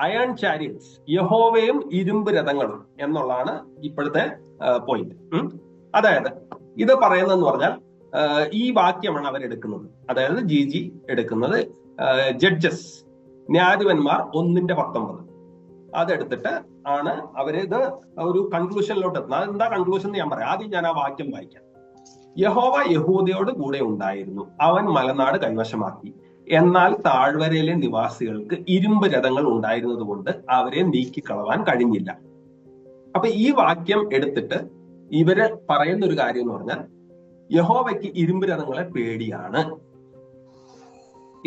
Iron chariots യഹോവയും ഇരുമ്പ് രഥങ്ങളും എന്നുള്ളതാണ് ഇപ്പോഴത്തെ പോയിന്റ് അതായത് ഇത് പറയുന്നതെന്ന് പറഞ്ഞാൽ ഈ വാക്യമാണ് അവരെടുക്കുന്നത് അതായത് ജി ജി എടുക്കുന്നത് ജഡ്ജസ് ന്യായാധിപന്മാർ ഒന്നിന്റെ പത്തൊമ്പത്. അതെടുത്തിട്ട് ആണ് അവർ ഇത് ഒരു കൺക്ലൂഷനിലോട്ട് എത്തുന്നത്. അതെന്താ കൺക്ലൂഷൻ എന്ന് ഞാൻ പറയാം. ആദ്യം ഞാൻ ആ വാക്യം വായിക്കാം. യഹോവ യഹൂദയോട് കൂടെ ഉണ്ടായിരുന്നു. അവൻ മലനാട് കൈവശമാക്കി. എന്നാൽ താഴ്വരയിലെ നിവാസികൾക്ക് ഇരുമ്പ് രഥങ്ങൾ ഉണ്ടായിരുന്നത് കൊണ്ട് അവരെ നീക്കിക്കളവാൻ കഴിഞ്ഞില്ല. അപ്പൊ ഈ വാക്യം എടുത്തിട്ട് ഇവർ പറയുന്ന ഒരു കാര്യം എന്ന് പറഞ്ഞാൽ യഹോവയ്ക്ക് ഇരുമ്പ് രഥങ്ങളെ പേടിയാണ്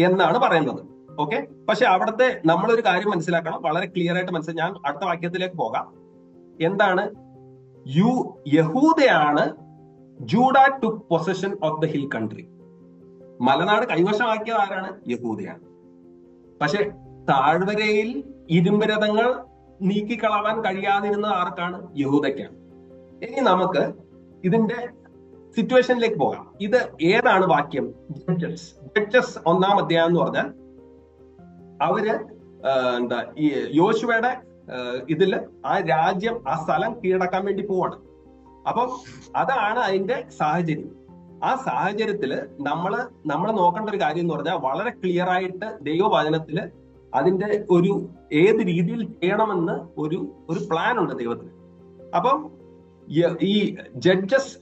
എന്നാണ് പറയുന്നത്. ഓക്കെ? പക്ഷെ അവിടുത്തെ നമ്മളൊരു കാര്യം മനസ്സിലാക്കണം. വളരെ ക്ലിയർ ആയിട്ട് മനസ്സിലാക്കി ഞാൻ അടുത്ത വാക്യത്തിലേക്ക് പോകാം. എന്താണ്? യു യഹൂദയാണ് Judah to possession of the hill country മലനാട് കൈവശമാക്കിയത് ആരാണ്? യഹൂദയാണ്. പക്ഷെ താഴ്വരയിൽ ഇരുമ്പ് രഥങ്ങൾ നീക്കിക്കളവാൻ കഴിയാതിരുന്നത് ആർക്കാണ്? യഹൂദയ്ക്കാണ്. ഇനി നമുക്ക് ഇതിന്റെ സിറ്റുവേഷനിലേക്ക് പോകാം. ഇത് ഏതാണ് വാക്യം? ജഡ്ജസ്. ജഡ്ജസ് ഒന്നാം അധ്യായം എന്ന് പറഞ്ഞാൽ അവർ എന്താ ഈ യോശുവയുടെ ഇതിൽ ആ രാജ്യം ആ സ്ഥലം കീഴടക്കാൻ വേണ്ടി പോവാണ്. അപ്പം അതാണ് അതിന്റെ സാഹചര്യം. ആ സാഹചര്യത്തിൽ നമ്മൾ നമ്മൾ നോക്കേണ്ട ഒരു കാര്യം എന്ന് പറഞ്ഞാൽ വളരെ ക്ലിയർ ആയിട്ട് ദൈവവചനത്തിൽ അതിന്റെ ഒരു ഏത് രീതിയിൽ ചെയ്യണമെന്ന് ഒരു ഒരു പ്ലാൻ ഉണ്ട് ദൈവത്തിന്. അപ്പം ഈ ജഡ്ജസ്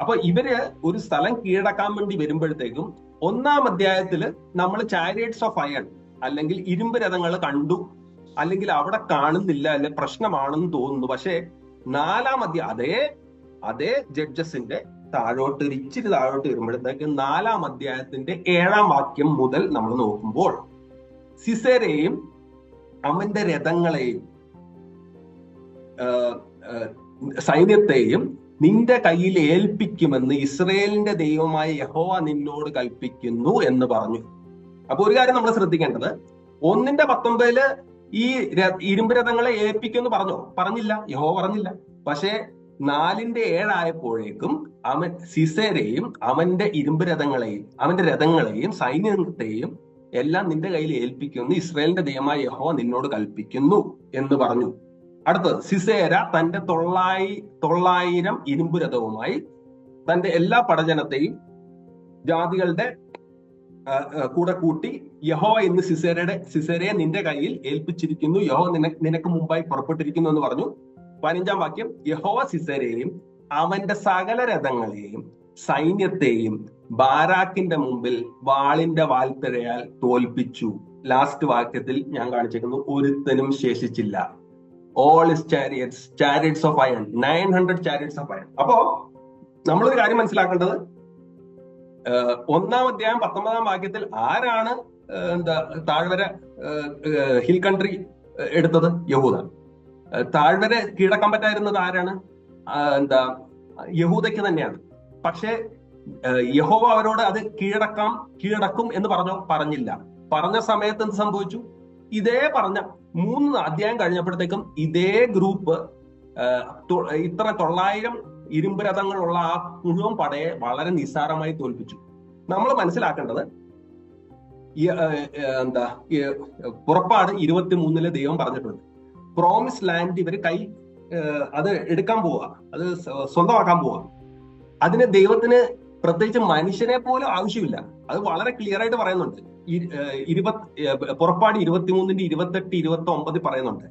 അപ്പൊ ഇവർ ഒരു സ്ഥലം കീഴടക്കാൻ വേണ്ടി വരുമ്പോഴത്തേക്കും ഒന്നാം അധ്യായത്തിൽ നമ്മൾ ചാരിയറ്റ്സ് ഓഫ് അയൺ അല്ലെങ്കിൽ ഇരുമ്പ് രഥങ്ങൾ കണ്ടു അല്ലെങ്കിൽ അവിടെ കാണുന്നില്ല അല്ലെ പ്രശ്നമാണെന്ന് തോന്നുന്നു. പക്ഷേ നാലാം അധ്യായം അതേ അതേ ജഡ്ജസിന്റെ താഴോട്ട് ഒരു ഇച്ചിരി താഴോട്ട് വരുമ്പോഴത്തേക്ക് നാലാം അധ്യായത്തിന്റെ ഏഴാം വാക്യം മുതൽ നമ്മൾ നോക്കുമ്പോൾ സിസേരയും അവന്റെ രഥങ്ങളെയും സൈന്യത്തെയും നിന്റെ കയ്യിൽ ഏൽപ്പിക്കുമെന്ന് ഇസ്രയേലിന്റെ ദൈവമായ യഹോവ നിന്നോട് കൽപ്പിക്കുന്നു എന്ന് പറഞ്ഞു. അപ്പൊ ഒരു കാര്യം നമ്മൾ ശ്രദ്ധിക്കേണ്ടത് ഒന്നിന്റെ പത്തൊമ്പതിൽ ഈ ഇരുമ്പ് രഥങ്ങളെ ഏൽപ്പിക്കുമെന്ന് പറഞ്ഞോ? പറഞ്ഞില്ല. യഹോ പറഞ്ഞില്ല. പക്ഷേ നാലിന്റെ ഏഴായപ്പോഴേക്കും അവൻ സിസേരയും അവന്റെ ഇരുമ്പ് രഥങ്ങളെയും അവന്റെ രഥങ്ങളെയും സൈന്യത്തെയും എല്ലാം നിന്റെ കയ്യിൽ ഏൽപ്പിക്കുന്നു. ഇസ്രായേലിന്റെ ദൈവമായ യഹോ നിന്നോട് കൽപ്പിക്കുന്നു എന്ന് പറഞ്ഞു. അടുത്തത് സിസേര തന്റെ തൊള്ളായി തൊള്ളായിരം ഇരുമ്പ് രഥവുമായി തന്റെ എല്ലാ പടജനത്തെയും ജാതികളുടെ കൂടെ കൂട്ടി യഹോ എന്ന് സിസേരയുടെ സിസേരയെ നിന്റെ കയ്യിൽ ഏൽപ്പിച്ചിരിക്കുന്നു. യഹോ നിന നിനക്ക് മുമ്പായി പുറപ്പെട്ടിരിക്കുന്നു എന്ന് പറഞ്ഞു. പതിനഞ്ചാം വാക്യം യഹോവ സിസരെയും അവന്റെ സകല രഥങ്ങളെയും സൈന്യത്തെയും ബാരാക്കിന്റെ മുമ്പിൽ വാളിന്റെ വാൽത്തഴയാൽ തോൽപ്പിച്ചു. ലാസ്റ്റ് വാക്യത്തിൽ ഞാൻ കാണിച്ചിരിക്കുന്നു ഒരുത്തനും ശേഷിച്ചില്ല. All his chariots chariots of iron nine hundred chariots of iron അപ്പോ നമ്മളൊരു കാര്യം മനസ്സിലാക്കേണ്ടത് ഒന്നാം അധ്യായം പത്തൊമ്പതാം വാക്യത്തിൽ ആരാണ് എന്താ താഴ്വര ഹിൽ കൺട്രി എടുത്തത്? യഹൂദ ഏഹ് താഴ്വര കീഴടക്കാൻ പറ്റായിരുന്നത് ആരാണ് എന്താ യഹൂദയ്ക്ക് തന്നെയാണ്. പക്ഷേ യഹോവ അവരോട് അത് കീഴടക്കാം കീഴടക്കും എന്ന് പറഞ്ഞോ പറഞ്ഞില്ല. പറഞ്ഞ സമയത്ത് എന്ത് സംഭവിച്ചു? ഇതേ പറഞ്ഞ മൂന്ന് അധ്യായം കഴിഞ്ഞപ്പോഴത്തേക്കും ഇതേ ഗ്രൂപ്പ് ഇത്ര തൊള്ളായിരം ഇരുമ്പ് രഥങ്ങളുള്ള ആ മുഴുവൻ പടയെ വളരെ നിസ്സാരമായി തോൽപ്പിച്ചു. നമ്മൾ മനസ്സിലാക്കേണ്ടത് എന്താ പുറപ്പാട് ഇരുപത്തി മൂന്നിൽ ദൈവം പറഞ്ഞിട്ടുണ്ട്. പ്രോമിസ് ലാൻഡ് ഇവർ കൈ അത് എടുക്കാൻ പോവുക അത് സ്വന്തമാക്കാൻ പോവുക അതിന് ദൈവത്തിന് പ്രത്യേകിച്ച് മനുഷ്യനെ പോലും ആവശ്യമില്ല. അത് വളരെ ക്ലിയർ ആയിട്ട് പറയുന്നുണ്ട്. ഇരുപത് പുറപ്പാട് ഇരുപത്തിമൂന്നിന്റെ ഇരുപത്തെട്ട് ഇരുപത്തി ഒമ്പത് പറയുന്നുണ്ട്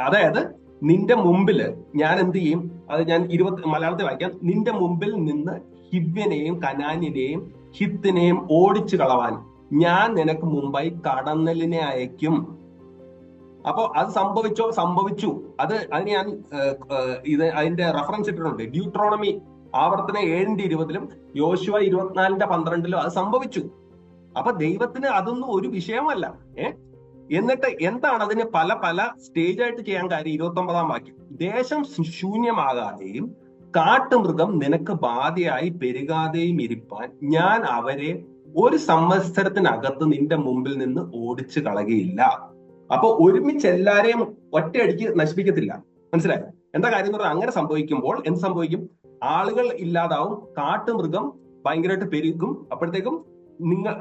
അതായത് നിന്റെ മുമ്പിൽ ഞാൻ എന്ത് ചെയ്യും? അത് ഞാൻ ഇരുപത്തി മലയാളത്തിൽ വായിക്കാം. നിന്റെ മുമ്പിൽ നിന്ന് ഹിവ്യനെയും കനാനിനെയും ഹിത്തിനെയും ഓടിച്ചു കളവാൻ ഞാൻ നിനക്ക് മുമ്പായി കടന്നലിനെ അയക്കും അപ്പോ അത് സംഭവിച്ചോ? സംഭവിച്ചു. അത് അതിന് ഞാൻ ഇത് അതിന്റെ റെഫറൻസ് ഇട്ടിട്ടുണ്ട്. ഡ്യൂട്രോണമി ആവർത്തന ഏഴിന്റെ ഇരുപതിലും യോശുവ ഇരുപത്തിനാലിന്റെ പന്ത്രണ്ടിലും അത് സംഭവിച്ചു. അപ്പൊ ദൈവത്തിന് അതൊന്നും ഒരു വിഷയമല്ല. ഏ? എന്നിട്ട് എന്താണ് അതിന് പല പല സ്റ്റേജ് ആയിട്ട് ചെയ്യാൻ കാര്യം? ഇരുപത്തി ഒമ്പതാം വാക്യം. ദേശം ശൂന്യമാകാതെയും കാട്ടുമൃഗം നിനക്ക് ബാധയായി പെരുകാതെയും ഇരിപ്പാൻ ഞാൻ അവരെ ഒരു സംവത്സരത്തിനകത്ത് നിന്റെ മുമ്പിൽ നിന്ന് ഓടിച്ചു കളയുകയില്ല. അപ്പൊ ഒരുമിച്ച് എല്ലാരെയും ഒറ്റയടിക്ക് നശിപ്പിക്കത്തില്ല. മനസ്സിലായോ? എന്താ കാര്യം എന്ന് പറഞ്ഞാൽ അങ്ങനെ സംഭവിക്കുമ്പോൾ എന്ത് സംഭവിക്കും? ആളുകൾ ഇല്ലാതാവും കാട്ടുമൃഗം ഭയങ്കരമായിട്ട് പെരുകും. അപ്പോഴത്തേക്കും നിങ്ങൾ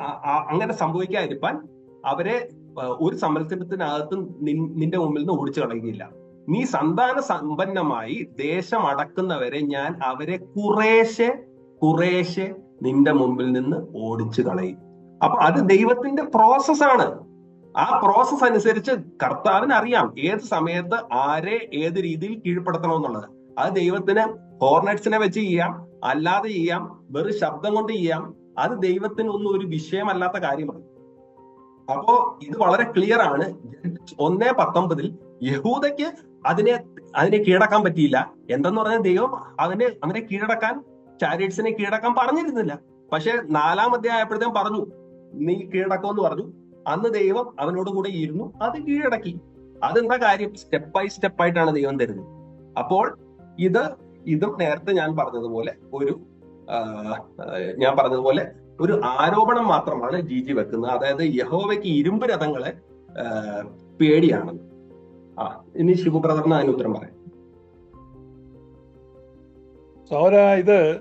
അങ്ങനെ സംഭവിക്കാതിരിക്കാൻ അവരെ ഒരു സമ്മത്സരത്തിനകത്ത് നിന്റെ മുമ്പിൽ നിന്ന് ഓടിച്ചു കളയുകയില്ല. നീ സന്താന സമ്പന്നമായി ദേശം അടക്കുന്നവരെ ഞാൻ അവരെ കുറേശ്ശെ കുറേശ്ശെ നിന്റെ മുമ്പിൽ നിന്ന് ഓടിച്ചു കളയും. അപ്പൊ അത് ദൈവത്തിന്റെ പ്രോസസ്സാണ് ആ പ്രോസസ് അനുസരിച്ച് കർത്താവിന് അറിയാം ഏത് സമയത്ത് ആരെ ഏത് രീതിയിൽ കീഴ്പ്പെടുത്തണം എന്നുള്ളത് അത് ദൈവത്തിന് ഹോർണറ്റ്സിനെ വെച്ച് ചെയ്യാം അല്ലാതെ ചെയ്യാം വെറും ശബ്ദം കൊണ്ട് ചെയ്യാം. അത് ദൈവത്തിന് ഒന്നും ഒരു വിഷയമല്ലാത്ത കാര്യമാണ്. അപ്പോ ഇത് വളരെ ക്ലിയർ ആണ്. ഒന്നേ പത്തൊമ്പതിൽ യഹൂദയ്ക്ക് അതിനെ അതിനെ കീഴടക്കാൻ പറ്റിയില്ല. എന്തെന്ന് പറഞ്ഞാൽ ദൈവം അതിനെ അതിനെ കീഴടക്കാൻ ചാരിറ്റ്സിനെ കീഴടക്കാൻ പറഞ്ഞിരുന്നില്ല. പക്ഷെ നാലാം അധ്യായപ്പോഴത്തേക്കും പറഞ്ഞു നീ കീഴടക്കുമെന്ന് പറഞ്ഞു. അന്ന് ദൈവം അവനോട് കൂടെ ഇരുന്നു അത് കീഴടക്കി. അതെന്താ കാര്യം? സ്റ്റെപ്പ് ബൈ സ്റ്റെപ്പ് ആയിട്ടാണ് ദൈവം തരുന്നത്. അപ്പോൾ ഇത് ഇതും നേരത്തെ ഞാൻ പറഞ്ഞതുപോലെ ഒരു ഞാൻ പറഞ്ഞതുപോലെ ഒരു ആരോപണം മാത്രമാണ് ജി ജി വെക്കുന്നത്. അതായത് യഹോവയ്ക്ക് ഇരുമ്പ് രഥങ്ങളെ പേടിയാണെന്ന് ആ ഇനി ശിവ ബ്രദറിന് അതിന് ഉത്തരം പറയാം. സൗര ഇത്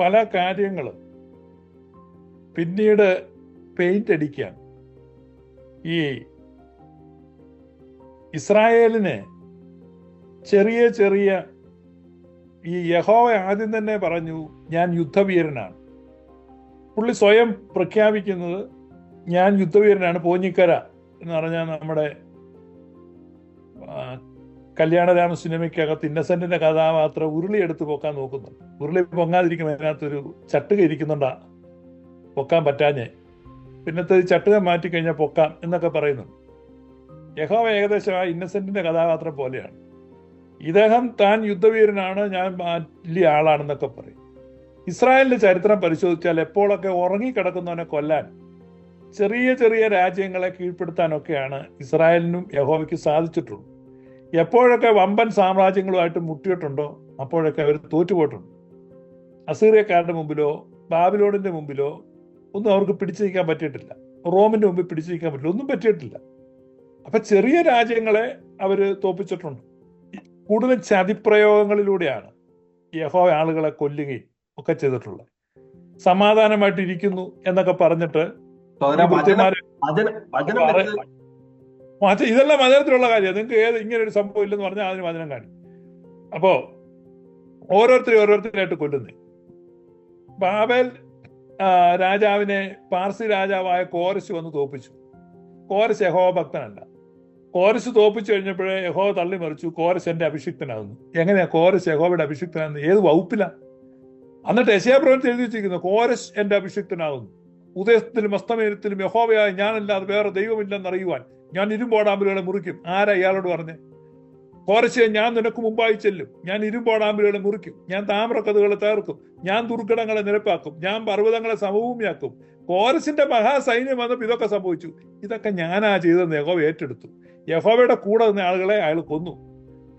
പല കാര്യങ്ങളും പിന്നീട് പെയിന്റ് അടിക്കാൻ ഈ ഇസ്രായേലിന് ചെറിയ ചെറിയ ഈ യഹോവ ആദ്യം തന്നെ പറഞ്ഞു ഞാൻ യുദ്ധവീരനാണ്. പുള്ളി സ്വയം പ്രഖ്യാപിക്കുന്നത് ഞാൻ യുദ്ധവീരനാണ് പോഞ്ഞിക്കര എന്ന് പറഞ്ഞാൽ നമ്മുടെ കല്യാണരാമ സിനിമയ്ക്കകത്ത് ഇന്നസെന്റിന്റെ കഥാപാത്രം ഉരുളി എടുത്ത് പൊക്കാൻ നോക്കുന്നു. ഉരുളി പൊങ്ങാതിരിക്കുമ്പോൾ അതിനകത്തൊരു ചട്ടുക ഇരിക്കുന്നുണ്ടാ? പൊക്കാൻ പറ്റാഞ്ഞേ? പിന്നത്തെ ചട്ടുക മാറ്റി കഴിഞ്ഞാൽ പൊക്കാം എന്നൊക്കെ പറയുന്നു. യഹോവ ഏകദേശം ആ ഇന്നസെന്റിന്റെ കഥാപാത്രം പോലെയാണ്. ഇദ്ദേഹം താൻ യുദ്ധവീരനാണ് ഞാൻ വലിയ ആളാണെന്നൊക്കെ പറയും. ഇസ്രായേലിന്റെ ചരിത്രം പരിശോധിച്ചാൽ എപ്പോഴൊക്കെ ഉറങ്ങിക്കിടക്കുന്നവനെ കൊല്ലാൻ ചെറിയ ചെറിയ രാജ്യങ്ങളെ കീഴ്പ്പെടുത്താനൊക്കെയാണ് ഇസ്രായേലിനും യഹോവയ്ക്ക് സാധിച്ചിട്ടുള്ളൂ. എപ്പോഴൊക്കെ വമ്പൻ സാമ്രാജ്യങ്ങളുമായിട്ട് മുട്ടിയിട്ടുണ്ടോ അപ്പോഴൊക്കെ അവർ തോറ്റുപോയിട്ടുണ്ട്. അസീറിയക്കാരുടെ മുമ്പിലോ ബാബിലോണിന്റെ മുമ്പിലോ ഒന്നും അവർക്ക് പിടിച്ചു നിൽക്കാൻ പറ്റിയിട്ടില്ല. റോമിന്റെ മുമ്പിൽ പിടിച്ചു നിൽക്കാൻ പറ്റില്ല. ഒന്നും പറ്റിയിട്ടില്ല. അപ്പൊ ചെറിയ രാജ്യങ്ങളെ അവർ തോപ്പിച്ചിട്ടുണ്ട്. കൂടുതലും ചതിപ്രയോഗങ്ങളിലൂടെയാണ് യഹോവ ആളുകളെ കൊല്ലുകയും ഒക്കെ ചെയ്തിട്ടുള്ളത്. സമാധാനമായിട്ട് ഇരിക്കുന്നു എന്നൊക്കെ പറഞ്ഞിട്ട് ഇതെല്ലാം വചനത്തിലുള്ള കാര്യമാണ്. നിങ്ങൾക്ക് ഏത് ഇങ്ങനെ ഒരു സംഭവം ഇല്ലെന്ന് പറഞ്ഞാൽ അതിന് വചനം കാണും അപ്പോ ഓരോരുത്തരും ഓരോരുത്തരായിട്ട് കൊല്ലുന്നേ. ബാബേൽ രാജാവിനെ പാർസി രാജാവായ കോരശ് വന്ന് തോപ്പിച്ചു. കോരശ് യഹോ ഭക്തനല്ല. കോരശ് തോപ്പിച്ചു കഴിഞ്ഞപ്പോഴേ യഹോ തള്ളി മറിച്ചു. കോരശ് എന്റെ അഭിഷിക്തനാകുന്നു. എങ്ങനെയാ കോരശ് യഹോയുടെ അഭിഷിക്തനാകുന്നു? ഏത് വകുപ്പില? എന്നിട്ട് യശയാപ്രവൻ എഴുതി വെച്ചിരിക്കുന്നു. കോരശ് എന്റെ അഭിഷിക്തനാകുന്നു. ഉദയത്തിലും അസ്തമയത്തിലും യഹോവയായ ഞാനല്ലാതെ വേറെ ദൈവമില്ലെന്ന് അറിയുവാൻ ഞാൻ ഇരുമ്പോടാമ്പലുകളെ മുറിക്കും. ആരാ ഇയാളോട് പറഞ്ഞേ? കോരശയെ ഞാൻ നിനക്ക് മുമ്പായി ചെല്ലും. ഞാൻ ഇരുമ്പോടാമ്പലുകളെ മുറിക്കും. ഞാൻ താമ്രക്കഥകളെ തകർക്കും. ഞാൻ ദുർഘടങ്ങളെ നിരപ്പാക്കും. ഞാൻ പർവതങ്ങളെ സമഭൂമിയാക്കും. കോരസിന്റെ മഹാസൈന്യം വന്നപ്പോൾ ഇതൊക്കെ സംഭവിച്ചു. ഇതൊക്കെ ഞാനാ ചെയ്തെന്ന് യഹോവ ഏറ്റെടുത്തു. യഹോവയുടെ കൂടെ നിന്ന ആളുകളെ അയാൾ കൊന്നു.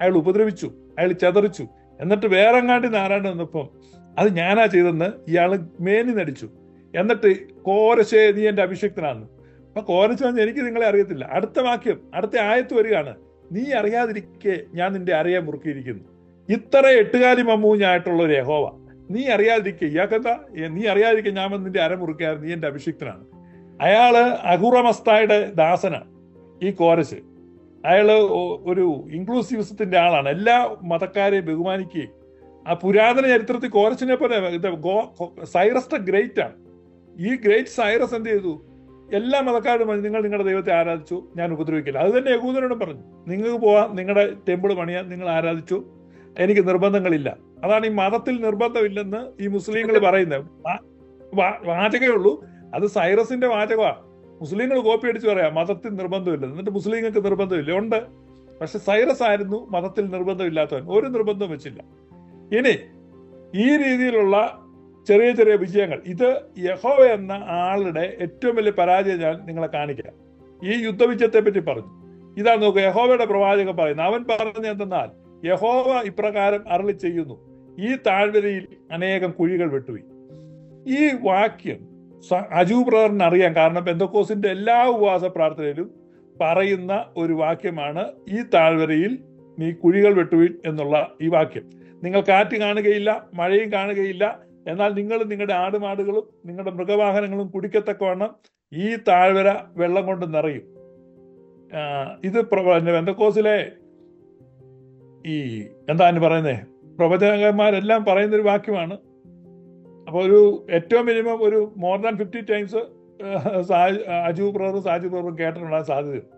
അയാൾ ഉപദ്രവിച്ചു. അയാൾ ചതറിച്ചു. എന്നിട്ട് വേറെങ്ങാണ്ടി നാരായണ വന്നപ്പം അത് ഞാനാ ചെയ്തെന്ന് ഇയാൾ മേനി നടിച്ചു. എന്നിട്ട് കോരശേ നീ എന്റെ അഭിഷിക്തനാണ് അപ്പൊ കോരശ എനിക്ക് നിങ്ങളെ അറിയത്തില്ല. അടുത്ത വാക്യം അടുത്ത ആയത്ത് വരികയാണ്. നീ അറിയാതിരിക്കെ ഞാൻ നിന്റെ അരയെ മുറുക്കിയിരിക്കുന്നു. ഇത്ര എട്ടുകാലി മമ്മൂഞ്ഞായിട്ടുള്ള ഒരു യഹോവ. നീ അറിയാതിരിക്കെ ഇയാൾക്കെന്താ? നീ അറിയാതിരിക്കെ ഞാൻ നിന്റെ അര മുറുക്കാറ് നീ എന്റെ അഭിഷിക്തനാണ്. അയാൾ അഹുറമസ്തായുടെ ദാസനാണ് ഈ കോരശ് അയാൾ ഒരു ഇൻക്ലൂസീവിസത്തിന്റെ ആളാണ്. എല്ലാ മതക്കാരെയും ബഹുമാനിക്കുകയും ആ പുരാതന ചരിത്രത്തിൽ കോരച്ചിനെ പോലെ സൈറസ് ഗ്രേറ്റ് ആണ് ഈ ഗ്രേറ്റ് സൈറസ് എന്ത് ചെയ്തു? എല്ലാ മതക്കാരും പറഞ്ഞു നിങ്ങൾ നിങ്ങളുടെ ദൈവത്തെ ആരാധിച്ചു ഞാൻ ഉപദ്രവിക്കില്ല. അത് തന്നെ യഹൂദനോട് പറഞ്ഞു. നിങ്ങൾക്ക് പോവാം നിങ്ങളുടെ ടെമ്പിൾ പണിയാൻ നിങ്ങൾ ആരാധിച്ചു. എനിക്ക് നിർബന്ധങ്ങളില്ല. അതാണ് ഈ മതത്തിൽ നിർബന്ധമില്ലെന്ന് ഈ മുസ്ലിങ്ങൾ പറയുന്നത്. വാ- വാ- ഉള്ളൂ. അത് സൈറസിന്റെ വാചകമാണ് മുസ്ലിങ്ങൾ കോപ്പി അടിച്ച് പറയാം മതത്തിൽ നിർബന്ധമില്ല. എന്നിട്ട് മുസ്ലിങ്ങൾക്ക് നിർബന്ധമില്ല. ഉണ്ട്. പക്ഷെ സൈറസ് ആയിരുന്നു മതത്തിൽ നിർബന്ധമില്ലാത്തവൻ. ഒരു നിർബന്ധം വെച്ചില്ല. ഇനി ഈ രീതിയിലുള്ള ചെറിയ ചെറിയ വിജയങ്ങൾ. ഇത് യഹോവ എന്ന ആളുടെ ഏറ്റവും വലിയ പരാജയം ഞാൻ നിങ്ങളെ കാണിക്കാം. ഈ യുദ്ധവിജയത്തെ പറ്റി പറഞ്ഞു. ഇതാണ് നോക്കുക യഹോവയുടെ പ്രവാചകൻ പറയുന്നത് അവൻ പറഞ്ഞു എന്തെന്നാൽ യഹോവ ഇപ്രകാരം അരളി ചെയ്യുന്നു. ഈ താഴ്വരയിൽ അനേകം കുഴികൾ വെട്ടുപോയി ഈ വാക്യം അജു ബ്രദറിന് അറിയാം. കാരണം പെന്തക്കോസിന്റെ എല്ലാ ഉപവാസ പ്രാർത്ഥനയിലും പറയുന്ന ഒരു വാക്യമാണ് ഈ താഴ്വരയിൽ നീ കുഴികൾ വെട്ടുവിൻ എന്നുള്ള ഈ വാക്യം. നിങ്ങൾ കാറ്റ് കാണുകയില്ല മഴയും കാണുകയില്ല എന്നാൽ നിങ്ങൾ നിങ്ങളുടെ ആടുമാടുകളും നിങ്ങളുടെ മൃഗവാഹനങ്ങളും കുടിക്കത്തക്കവണ്ണം ഈ താഴ്വര വെള്ളം കൊണ്ട് നിറയും. ഇത് എന്തക്കോസിലെ ഈ എന്താ പറയുന്നേ? പ്രവചനകന്മാരെല്ലാം പറയുന്ന ഒരു വാക്യമാണ്. അപ്പോൾ ഒരു ഏറ്റവും മിനിമം ഒരു more than fifty times Aju ബ്രദറും സാജു ബ്രദറും കേട്ടിട്ടുണ്ടാകാൻ സാധ്യതയുണ്ട്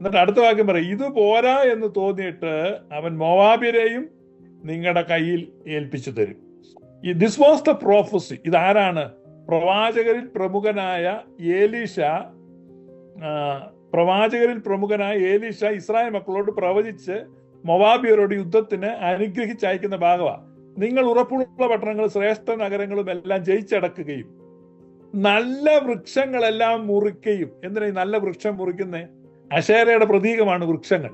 എന്നിട്ട് അടുത്ത വാക്യം പറയും ഇത് പോരാ എന്ന് തോന്നിയിട്ട് അവൻ മോവാബിരെയും നിങ്ങളുടെ കയ്യിൽ ഏൽപ്പിച്ചു തരും. ദിസ് വാസ് ദ പ്രോഫസി ഇതാരാണ്? പ്രവാചകരിൽ പ്രമുഖനായ ഏലീഷ പ്രവാചകരിൽ പ്രമുഖനായ ഏലീഷ ഇസ്രായേൽ മക്കളോട് പ്രവചിച്ച് മൊവാബിയരോട് യുദ്ധത്തിന് അനുഗ്രഹിച്ചയക്കുന്ന ഭാഗമാണ് നിങ്ങൾ ഉറപ്പുള്ള പട്ടണങ്ങൾ ശ്രേഷ്ഠ നഗരങ്ങളും എല്ലാം ജയിച്ചടക്കുകയും നല്ല വൃക്ഷങ്ങളെല്ലാം മുറിക്കുകയും. എന്തിനാ നല്ല വൃക്ഷം മുറിക്കുന്നേ? അശേരയുടെ പ്രതീകമാണ് വൃക്ഷങ്ങൾ.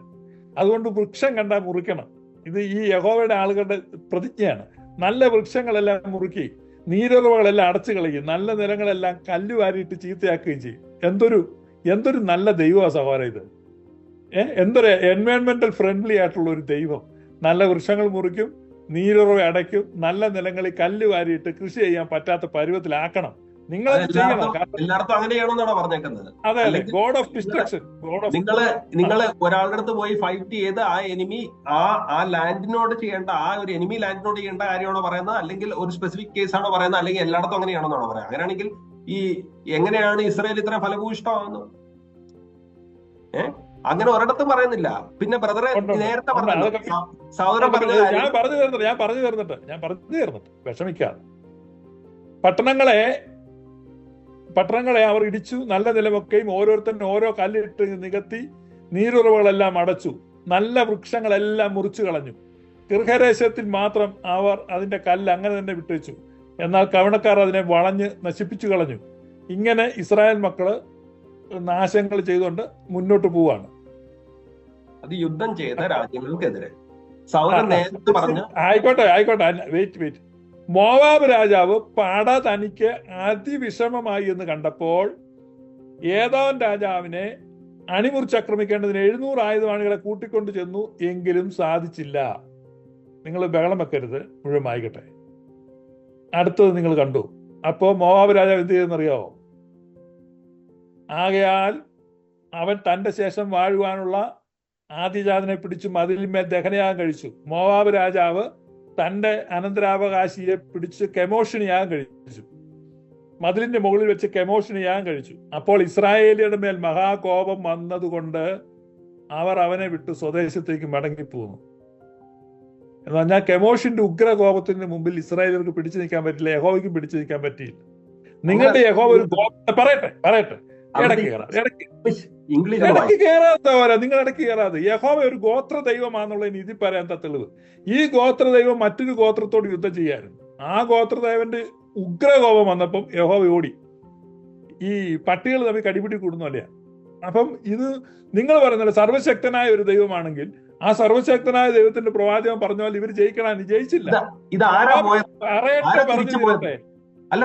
അതുകൊണ്ട് വൃക്ഷം കണ്ടാൽ മുറിക്കണം. ഇത് ഈ യഹോവയുടെ ആളുകളുടെ പ്രതിജ്ഞയാണ്. നല്ല വൃക്ഷങ്ങളെല്ലാം മുറുക്കി നീരുറവകളെല്ലാം അടച്ചു കളയും നല്ല നിലങ്ങളെല്ലാം കല്ലുവാരിയിട്ട് ചീത്തയാക്കുകയും ചെയ്യും. എന്തൊരു എന്തൊരു നല്ല ദൈവമാ സഹോദര ഇത്. ഏഹ് എന്തൊരു എൻവയോൺമെന്റൽ ഫ്രണ്ട്ലി ആയിട്ടുള്ള ഒരു ദൈവം. നല്ല വൃക്ഷങ്ങൾ മുറിക്കും നീരുറവ അടയ്ക്കും നല്ല നിലങ്ങളിൽ കല്ല് വാരിയിട്ട് കൃഷി ചെയ്യാൻ പറ്റാത്ത പരുവത്തിലാക്കണം. നിങ്ങൾ എല്ലായിടത്തും എല്ലായിടത്തും പറഞ്ഞേക്കുന്നത്? അതെ അതെ. ഗോഡ് ഓഫ് ഡിസ്ട്രക്ഷൻ നിങ്ങൾ നിങ്ങൾ ഒരാളുടെ അടുത്ത് പോയി ഫൈറ്റ് ചെയ്ത് ആ എനിമി ആ ആ ലാൻഡിനോട് ചെയ്യേണ്ട ആ ഒരു എനിമി ലാൻഡിനോട് ചെയ്യേണ്ട കാര്യമാണോ പറയുന്നത്? അല്ലെങ്കിൽ ഒരു സ്പെസിഫിക് കേസ് ആണോ പറയുന്നത്? അല്ലെങ്കിൽ എല്ലായിടത്തും അങ്ങനെയാണെന്നാണോ പറയുന്നത്? അങ്ങനെയാണെങ്കിൽ ഈ എങ്ങനെയാണ് ഇസ്രായേൽ ഇത്ര ഫലഭൂയിഷ്ടമാകുന്നത് ഏ? അങ്ങനെ ഒരിടത്തും പറയുന്നില്ല. പിന്നെ ബ്രദറെ. നേരത്തെ പറഞ്ഞു സഹോദരൻ പറഞ്ഞ ഞാൻ പറഞ്ഞു തീർന്നിട്ട് ഞാൻ പറഞ്ഞു തീർന്നിട്ട് ഞാൻ പറഞ്ഞു തീർന്നിട്ട് വിഷമിക്കാതെ. പട്ടണങ്ങളെ പട്ടണങ്ങളെ അവർ ഇടിച്ചു നല്ല നിലവൊക്കെയും ഓരോരുത്തരും ഓരോ കല്ലിട്ട് നികത്തി നീരുറവുകളെല്ലാം അടച്ചു. നല്ല വൃക്ഷങ്ങളെല്ലാം മുറിച്ചു കളഞ്ഞു. ഗൃഹരേശത്തിൽ മാത്രം അവർ അതിന്റെ കല്ല് അങ്ങനെ തന്നെ വിട്ടുവെച്ചു എന്നാൽ കവണക്കാർ അതിനെ വളഞ്ഞ് നശിപ്പിച്ചു കളഞ്ഞു. ഇങ്ങനെ ഇസ്രായേൽ മക്കൾ നാശങ്ങൾ ചെയ്തുകൊണ്ട് മുന്നോട്ട് പോവാണ് അത് യുദ്ധം ചെയ്ത രാജ്യങ്ങൾക്കെതിരെ. ആയിക്കോട്ടെ ആയിക്കോട്ടെ വെയിറ്റ് വെയിറ്റ് മോവാബ് രാജാവ് പാട തനിക്ക് അതിവിഷമമായി എന്ന് കണ്ടപ്പോൾ ഏതോൻ രാജാവിനെ അണിമുറിച്ച് ആക്രമിക്കേണ്ടതിന് എഴുന്നൂറ് ആയുധവാണികളെ കൂട്ടിക്കൊണ്ട് ചെന്നു എങ്കിലും സാധിച്ചില്ല. നിങ്ങൾ ബഹളം വെക്കരുത് മുഴുവൻ ആയിക്കട്ടെ. അടുത്തത് നിങ്ങൾ കണ്ടു. അപ്പോ മോവാബ് രാജാവ് എന്ത് ചെയ്തെന്നറിയാവോ ആകയാൽ അവൻ തന്റെ ശേഷം വാഴുവാനുള്ള ആദ്യജാതനെ പിടിച്ചു മതിലിന്മേൽ ദഹനയാഗം കഴിച്ചു. മോവാബ് രാജാവ് തന്റെ അനന്തരാവകാശിയെ പിടിച്ച് ഞാൻ കഴിച്ചു. മതിലിന്റെ മുകളിൽ വെച്ച് കെമോഷണിയാഗം കഴിച്ചു. അപ്പോൾ ഇസ്രായേലിയുടെ മേൽ മഹാകോപം വന്നതുകൊണ്ട് അവർ അവനെ വിട്ട് സ്വദേശത്തേക്ക് മടങ്ങിപ്പോന്നു. എന്ന് പറഞ്ഞാൽ കെമോഷിന്റെ ഉഗ്രകോപത്തിന് മുമ്പിൽ ഇസ്രായേലർക്ക് പിടിച്ചു നിൽക്കാൻ പറ്റില്ല യഹോവയ്ക്ക് പിടിച്ചു നിൽക്കാൻ പറ്റിയില്ല. നിങ്ങളുടെ യഹോവ ഒരു പറയട്ടെ പറയട്ടെ. ഇടയ്ക്ക് ഇടയ്ക്ക് ഇംഗ്ലീഷ് ഇടയ്ക്ക് കയറാത്ത പോരാ നിങ്ങൾ ഇടയ്ക്ക് കയറാതെ യഹോവ ഒരു ഗോത്ര ദൈവമാണെന്നുള്ള നീതി പറയാൻ തെളിവ്? ഈ ഗോത്ര ദൈവം മറ്റൊരു ഗോത്രത്തോട് യുദ്ധം ചെയ്യാനും ആ ഗോത്ര ദൈവന്റെ ഉഗ്രകോപം വന്നപ്പം യഹോവ ഓടി. ഈ പട്ടികൾ തമ്മിൽ കടിപിടി കൂടുന്നല്ലേ അപ്പം ഇത് നിങ്ങൾ പറയുന്നത് സർവശക്തനായ ഒരു ദൈവമാണെങ്കിൽ ആ സർവശക്തനായ ദൈവത്തിന്റെ പ്രവാചകൻ പറഞ്ഞ പോലെ ഇവർ ജയിക്കണം ജയിച്ചില്ല. പറയട്ടെ പറഞ്ഞു? അല്ല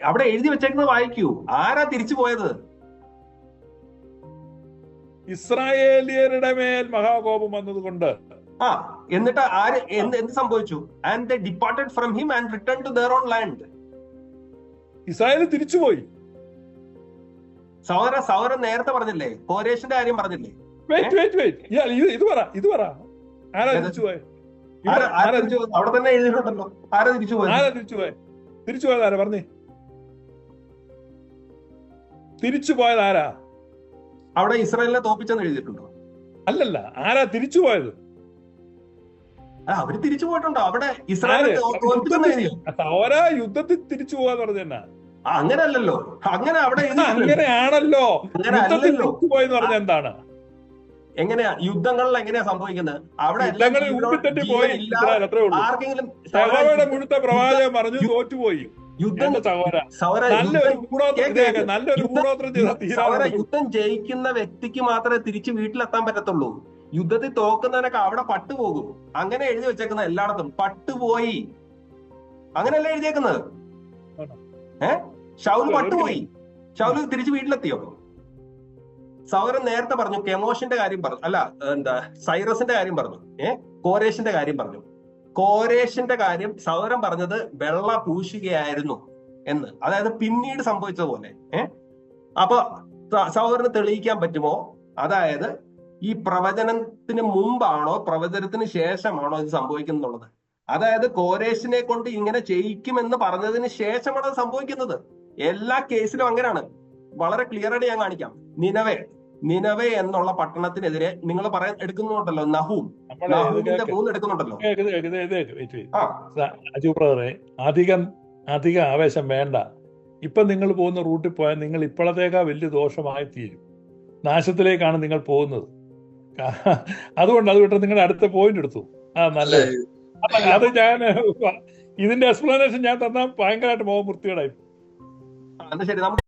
അവിടെ എഴുതി വെച്ചേക്കുന്നത് വായിക്കൂ. ആരാ തിരിച്ചു പോയത്? ഇസ്രായേലിയരുടെ മേൽ മഹാകോപം വന്നതുകൊണ്ട്. ആ എന്നിട്ട് ആര് എന്ത് എന്ത് സംഭവിച്ചു? And they departed from him and return to their own land Israel തിരിച്ചുപോയി. സൗര സൗര നേരത്തെ പറഞ്ഞില്ലേ? കോരേഷിന്റെ കാര്യം പറഞ്ഞില്ലേ? വെയിറ്റ് വെയിറ്റ് വെയിറ്റ് ഇത് പറ ഇത് പറ. ആരാ? തിരിച്ചുപോയെ? അവിടെ തന്നെ എഴുതിയിട്ടുണ്ടല്ലോ. ആരാ തിരിച്ചു പോയത് ആരാ തിരിച്ചുപോയെ? തിരിച്ചുപോയത് ആരാ? പറഞ്ഞേ. തിരിച്ചുപോയത് ആരാ? അവിടെ ഇസ്രായേലിനെ തോപ്പിച്ചെന്ന് എഴുതിയിട്ടുണ്ടോ? അല്ലല്ല ആരാ തിരിച്ചു പോയത്? അവർ തിരിച്ചു പോയിട്ടുണ്ടോ? അവിടെ തോൽപ്പിച്ചെന്ന് യുദ്ധത്തിൽ തിരിച്ചു പോവാന്ന് പറഞ്ഞ അങ്ങനല്ലല്ലോ അങ്ങനെ അവിടെ. അങ്ങനെയാണല്ലോ. പോയെന്ന് പറഞ്ഞ എന്താണ്? എങ്ങനെയാ യുദ്ധങ്ങളിൽ എങ്ങനെയാ സംഭവിക്കുന്നത്? അവിടെ യുദ്ധങ്ങളിൽ പോയി ഇസ്രായേൽ ആർക്കെങ്കിലും മുഴുത്ത പ്രവാചകൻ പറഞ്ഞു തോറ്റുപോയി. യുദ്ധം സൗര സൗര യുദ്ധം ജയിക്കുന്ന വ്യക്തിക്ക് മാത്രമേ തിരിച്ച് വീട്ടിലെത്താൻ പറ്റത്തുള്ളൂ. യുദ്ധത്തിൽ തോക്കുന്നവനൊക്കെ അവിടെ പട്ടുപോകും അങ്ങനെ എഴുതി വെച്ചേക്കുന്ന എല്ലായിടത്തും പട്ടുപോയി അങ്ങനെയല്ല എഴുതിയേക്കുന്നത്? ഏ? ഒരു പട്ടുപോയി ഷൗൽ തിരിച്ച് വീട്ടിലെത്തിയോ? സൗരൻ നേരത്തെ പറഞ്ഞു കെമോഷിന്റെ കാര്യം പറഞ്ഞു. അല്ല എന്താ സൈറസിന്റെ കാര്യം പറഞ്ഞു. ഏ? കോരേഷിന്റെ കാര്യം പറഞ്ഞു. കോരേഷിന്റെ കാര്യം സൗരം പറഞ്ഞത് വെള്ള പൂശുകയായിരുന്നു എന്ന്. അതായത് പിന്നീട് സംഭവിച്ചതുപോലെ. ഏഹ് അപ്പൊ സഹോദരന് തെളിയിക്കാൻ പറ്റുമോ? അതായത് ഈ പ്രവചനത്തിന് മുമ്പാണോ പ്രവചനത്തിന് ശേഷമാണോ ഇത് സംഭവിക്കുന്നുള്ളത്? അതായത് കോരേഷിനെ കൊണ്ട് ഇങ്ങനെ ചെയ്യിക്കുമെന്ന് പറഞ്ഞതിന് ശേഷമാണ് അത് സംഭവിക്കുന്നത്. എല്ലാ കേസിലും അങ്ങനെയാണ്. വളരെ ക്ലിയർ ആയിട്ട് ഞാൻ കാണിക്കാം. നിനവെ നിനവെ എന്നുള്ള പട്ടണത്തിനെതിരെ നിങ്ങൾ പറയാൻ എടുക്കുന്നുണ്ടല്ലോ നഹൂം. നഹൂമിന്റെ മൂന്ന് എടുക്കുന്നുണ്ടല്ലോ. അജു ബ്രദറെ അധികം അധികം ആവേശം വേണ്ട. ഇപ്പൊ നിങ്ങൾ പോകുന്ന റൂട്ടിൽ പോയാൽ നിങ്ങൾ ഇപ്പോഴത്തേക്കാ വലിയ ദോഷമായി തീരും നാശത്തിലേക്കാണ് നിങ്ങൾ പോകുന്നത്. അതുകൊണ്ട് അത് വിട്ട് നിങ്ങളുടെ അടുത്ത പോയിന്റ് എടുത്തു. ആ നല്ലത്. അപ്പൊ അത് ഞാൻ ഇതിന്റെ എക്സ്പ്ലനേഷൻ ഞാൻ തന്നാൽ ഭയങ്കരമായിട്ട് പോകാൻ വൃത്തികേടായി. എന്നാ ശരി നമുക്ക്